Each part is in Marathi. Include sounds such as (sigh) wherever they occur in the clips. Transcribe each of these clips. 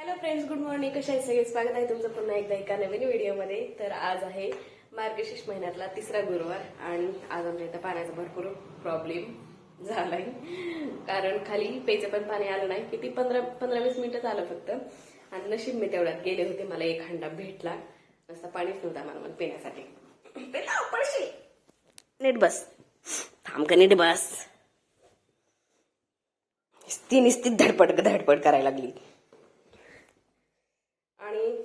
हॅलो फ्रेंड्स गुड मॉर्निंग कशा आहे सगळे? स्वागत आहे तुमचं पुन्हा एकदा एका नवीन व्हिडिओमध्ये. तर आज आहे मार्गशीर्ष महिन्यातला तिसरा गुरुवार आणि आज आमच्या इथं पाण्याचा भरपूर प्रॉब्लेम झालाय. कारण खाली प्यायचं पण पाणी आलं नाही. किती? पंधरा पंधरा वीस मिनिटं झालं फक्त. आणि नशीब मी तेवढ्यात गेले होते. मला एक हंडा भेटला. नसता पाणीच नव्हता मला मग पिण्यासाठी. नीट बस. थांब का नीट बस. ती निस्तीत धडपड धडपड करायला लागली.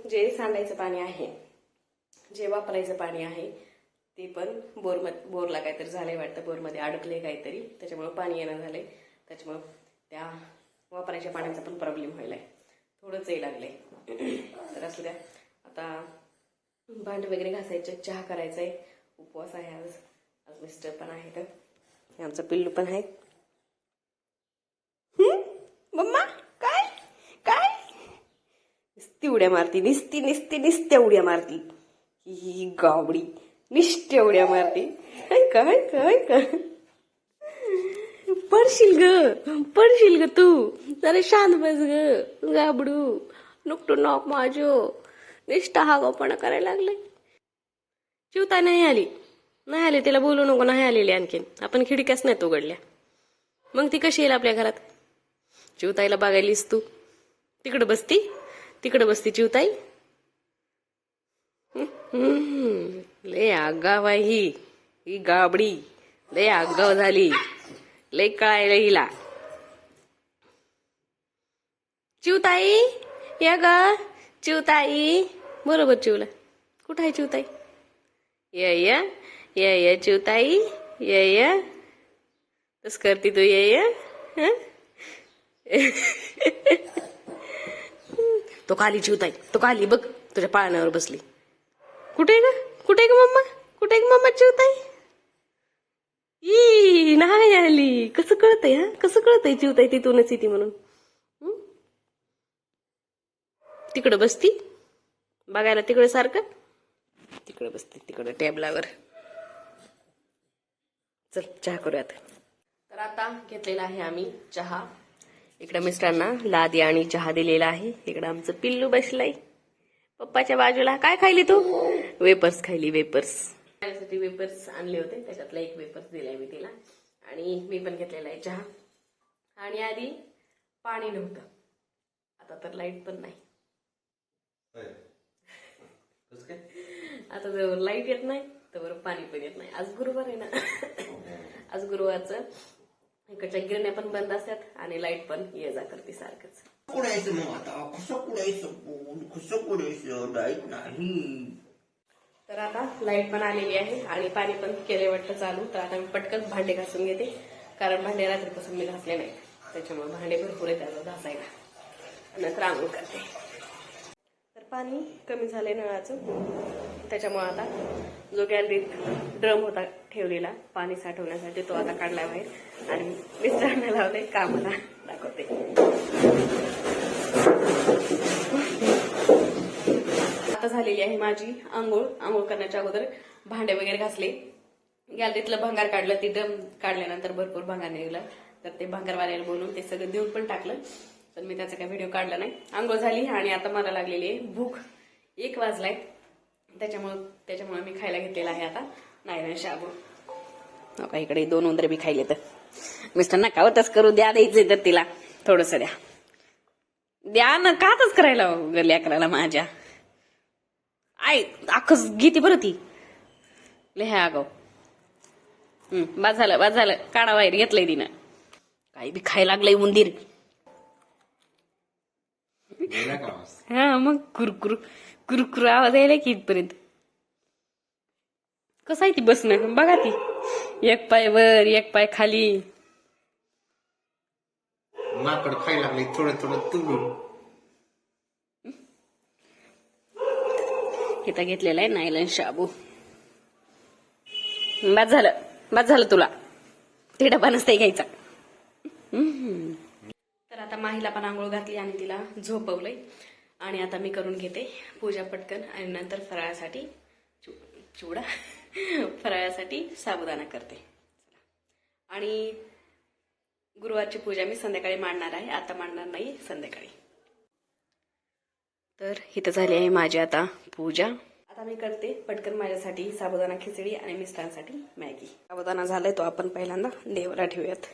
जे सांडायचं पाणी आहे जे वापरायचं पाणी आहे ते पण बोर बोरला काहीतरी झालंय वाटतं बोरमध्ये अडकले काहीतरी त्याच्यामुळं पाणी येणं झालंय. त्याच्यामुळं त्या वापरायच्या पाण्याचा पण प्रॉब्लेम व्हायलाय. थोडंच हे लागले तर असू द्या. आता भांड वगैरे घासायचे चहा करायचा आहे उपवास आहे आज. आज मिस्टर पण आहेत. आमचं पिल्लू पण आहे मम्मा? निस्ती उड्या मारती निस्ती निस्ती निस्त्या उड्या मारती. ही गावडी निष्ट्या उड्या मारती. काय काय काय पडशील ग पडशील ग तू. जरा शांत बस ग गाबडू नुकटू नॉक माझो निष्ठा हा हागावपणा करायला लागले चिवता नाही आली. नाही आली तिला बोलू नको नाही आलेली आणखीन. आपण खिडक्याच नाहीत उघडल्या. मग ती कशी येईल आपल्या घरात? चिवताईला बघायलीस तू. तिकडं बसती. तिकडं बसती चिवताई. लय आगाव आहे ही. ही गाबडी. लय आगाव झाली. लय कळायला हिला. चिवताई या ग. चिवताई. बरोबर चिवला. कुठं आहे चिवताई? या या. या या चिवताई. या या. तस करती तू या या. हं? (laughs) तो खाली चिवताई तो खाली बघ तुझ्या पाळण्यावर बसली. कुठे ग? कुठे ग मम्मा? कुठे ग मम्मा चिवताई ई नाही आली. कसं कळतंय हा? कसं कळतंय चिवताई तिथूनच येते म्हणून? तिकडं बसती? बघायला तिकडे सारखं? तिकडे बसते तिकडे टेबलावर. चल चहा करूयात. तर आता घेतलेला आहे आम्ही चहा. इकडे मिस्टरांना लादी आणि चहा दिलेला आहे. इकडे आमचं पिल्लू बसलाय. पप्पाच्या बाजूला काय खायली तू? वेपर्स खायली वेपर्स. खाण्यासाठी वेपर्स आणले होते. त्याच्यातला एक वेपर्स दिलाय मी तिला. आणि मी पण घेतलेला आहे चहा. आणि आधी पाणी नव्हतं. आता तर लाइट पण नाही. आता जर लाइट येत नाही तर पाणी पण येत नाही. आज गुरुवार आहे ना. आज गुरुवारचं इकडच्या गिरण्या पण बंद असतात आणि लाइट पण ये जा करते सारखंच. कुडायचं मग आता? कसं कुडायचं पोट कसं कुडायचं लाइट नाही. तर आता लाइट पण आलेली आहे आणि पाणी पण केले वाटतं चालू. तर आता मी पटकन भांडे घासून घेते. कारण भांडे रात्रीपासून मी घासले नाही त्याच्यामुळे भांडे भरपूर त्याला घासायला. नंतर आंघोळ करते. पाणी कमी झालंय नळाचं. त्याच्यामुळे आता जो गॅलरीत ड्रम होता ठेवलेला पाणी साठवण्यासाठी तो आता काढला बाहेर. आणि मिस्टरांना लावले कामाला दाखवते. आता झालेली आहे माझी आंघोळ. आंघोळ करण्याच्या अगोदर भांडे वगैरे घासले. गॅलरीतलं भांगार काढलं ते ड्रम काढल्यानंतर भरपूर भांगार निघलं. तर ते भांगारवाल्याला बोलून ते सगळं देऊन पण टाकलं. पण मी त्याचा काही व्हिडिओ काढला नाही. आंघोळ झाली आणि आता मला लागलेली आहे भूक. एक वाजलाय. त्याच्यामुळं त्याच्यामुळे मी खायला घेतलेला आहे आता. नाही शाबू. नका इकडे दोन उंदरे बी खायले तर. मिस्टर नका होतच करू. द्या द्यायचे तर तिला. थोडस द्या. द्या ना कातच करायला लेकराला माझ्या. आय अख्खच घेते बरं ती. लिहा अगो बाज झालं बाज झालं. काढा बाहेर घेतलंय तिनं. काही बी खायला लागलंय उंदीर. हा मग कुरकुर कुरकुर आवाज यायला की इथपर्यंत कसं आहे ती बसणं बघा ती एक पाय वर एक पाय खाली माकड खायला लागले थोडं थोडं तुडून इथं घेतलेला आहे नायलन शाबू बाद झालं बाद झालं तुला ते डबा नसते घ्यायचा आता माहीला पण आंघोळ घातली आणि तिला झोपवलंय. आणि आता मी करून घेते पूजा पटकन आणि नंतर फराळासाठी चु- चिवडा (laughs) फराळासाठी साबुदाणा करते. आणि गुरुवारची पूजा मी संध्याकाळी मांडणार आहे. आता मांडणार नाही संध्याकाळी. तर इथं झाली आहे माझी आता पूजा. आता मी करते पटकन माझ्यासाठी साबुदाणा खिचडी आणि मिस्टरांसाठी मॅगी. साबुदाणा झालाय तो आपण पहिल्यांदा देवाला ठेवूयात.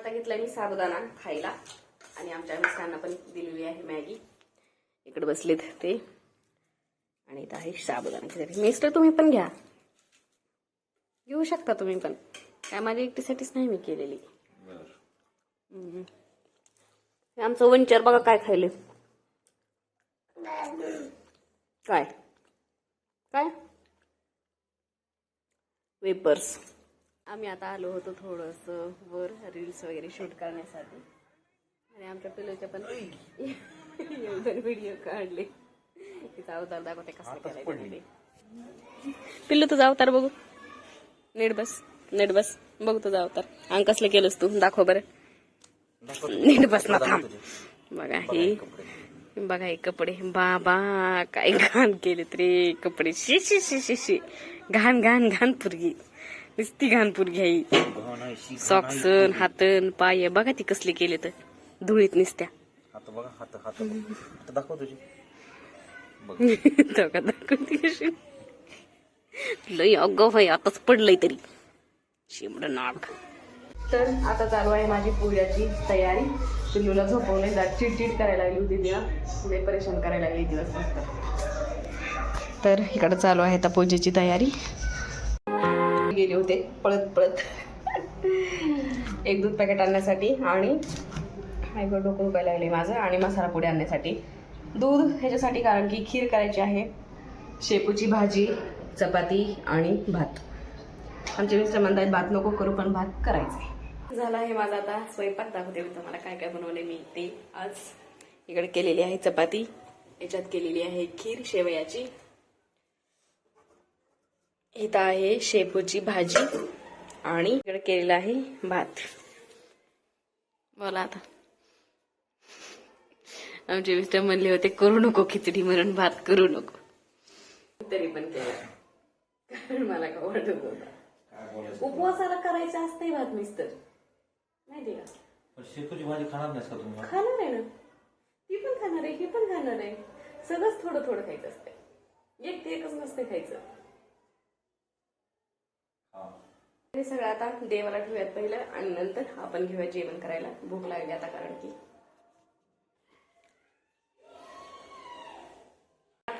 आता घेतलाय मी साबुदाणा खायला. आणि आमच्या मिस्टरांना पण दिलेली आहे मॅगी. इकडे बसलेत ते. आणि इथं आहे साबुदाणा मिस्टर तुम्ही पण घ्या. घेऊ शकता तुम्ही पण. काय माझ्या एकटीसाठीच नाही मी केलेली. आमचं वंचर बघा काय खायले. काय? काय? वेपर्स. आम्ही आता आलो होतो थोडंसं वर रील्स वगैरे शूट करण्यासाठी. आणि आमच्या पिल्लूच्या पण व्हिडिओ काढले. तिचा अवतार दाखवते कसा केलाय ते. पिल्लू तुझा अवतार बघू. नीट बस नीट बस. बघ तुझा अवतार. अंग कसलं केलंस तू? दाखव बरं. नीट बस ना थांब. बघा हे. बघा हे कपडे. बाबा काय घाण केले रे कपडे. शी शी शी शी शी. घाण घाण घाण पुरगी. नुसती घाण पुरगी आहे सॉक्सन हातन पाय बघा ती कसली केले तर. धुळीत निसत्या. हात बघा हात हात हात दाखव तुझे. बघा. (laughs) दाखवते कशी लय अगं भाई आताच पडलंय तरी. शिमड नाक. तर आता चालू आहे माझी पूजाची तयारी. पिल्लूला झोपवले जा चिडचिड करायला लागली होती तिला लय परेशान करायला लागली दिवस तर इकडं चालू आहे आता पूजेची तयारी. एक दूध पॅकेट आणण्यासाठी आणि हायबर डोकं दुखायला लागले माझं आणि मसाला पुढे आणण्यासाठी. दूध ह्याच्यासाठी कारण की खीर करायची आहे शेपूची भाजी चपाती आणि भात. आमचे मिस्टर म्हणतात भात नको करू पण भात करायचा झाला आहे माझा आता स्वयंपाक. दाखवते मी तुम्हाला काय काय बनवले मी ते आज. इकडे केलेली आहे चपाती याच्यात केलेली आहे खीर शेवयाची. इथं आहे शेपूची भाजी आणि इकडे केलेला आहे भात. बोला आता. आमचे मिस्टर म्हणले होते करू नको खिचडी म्हणून भात करू नको. तरी पण केलं. कारण मला का वाटत होता. उपवासाला करायचं असतंय भात मिस्टर. माहिती का पण शेपूची भाजी खाणार नाहीस का तुम्ही खाणार आहे ना. ती पण खाणार आहे ही पण खाणार आहे. सगळंच थोडं थोडं खायचं असतंय. एक ते एकच नसते खायचं. हे सगळं आता देवाला ठेवूयात पहिलं आणि नंतर आपण घेऊया जेवण करायला. भूक लागली आता कारण की.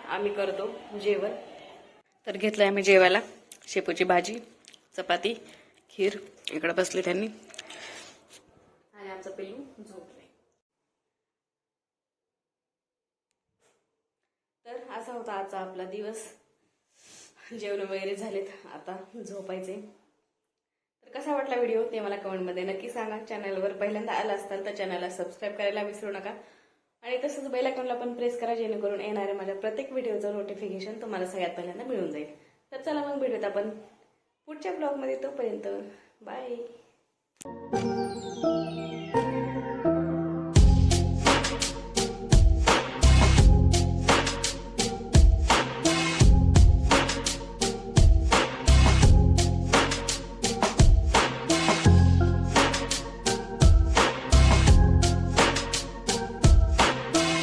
आम्ही करतो जेवण. तर घेतलंय आम्ही जेवायला. शेपूची भाजी चपाती खीर. इकडे बसली त्यांनी. आणि आमचं पिल्लू झोपले तर असा होता आजचा आपला दिवस. जेवण वगैरे झालेत. आता झोपायचे तर कसा वाटला व्हिडिओ? ते मला कमेंटमध्ये नक्की सांगा. चॅनलवर पहिल्यांदा आला असताल तर चॅनलला सबस्क्राईब करायला विसरू नका. आणि तसंच बेल आयकॉनला पण प्रेस करा जेणेकरून येणाऱ्या माझ्या प्रत्येक व्हिडिओचं नोटिफिकेशन तुम्हाला सगळ्यात पहिल्यांदा मिळून जाईल. तर चला मग भेटूयात आपण पुढच्या ब्लॉगमध्ये तोपर्यंत. बाय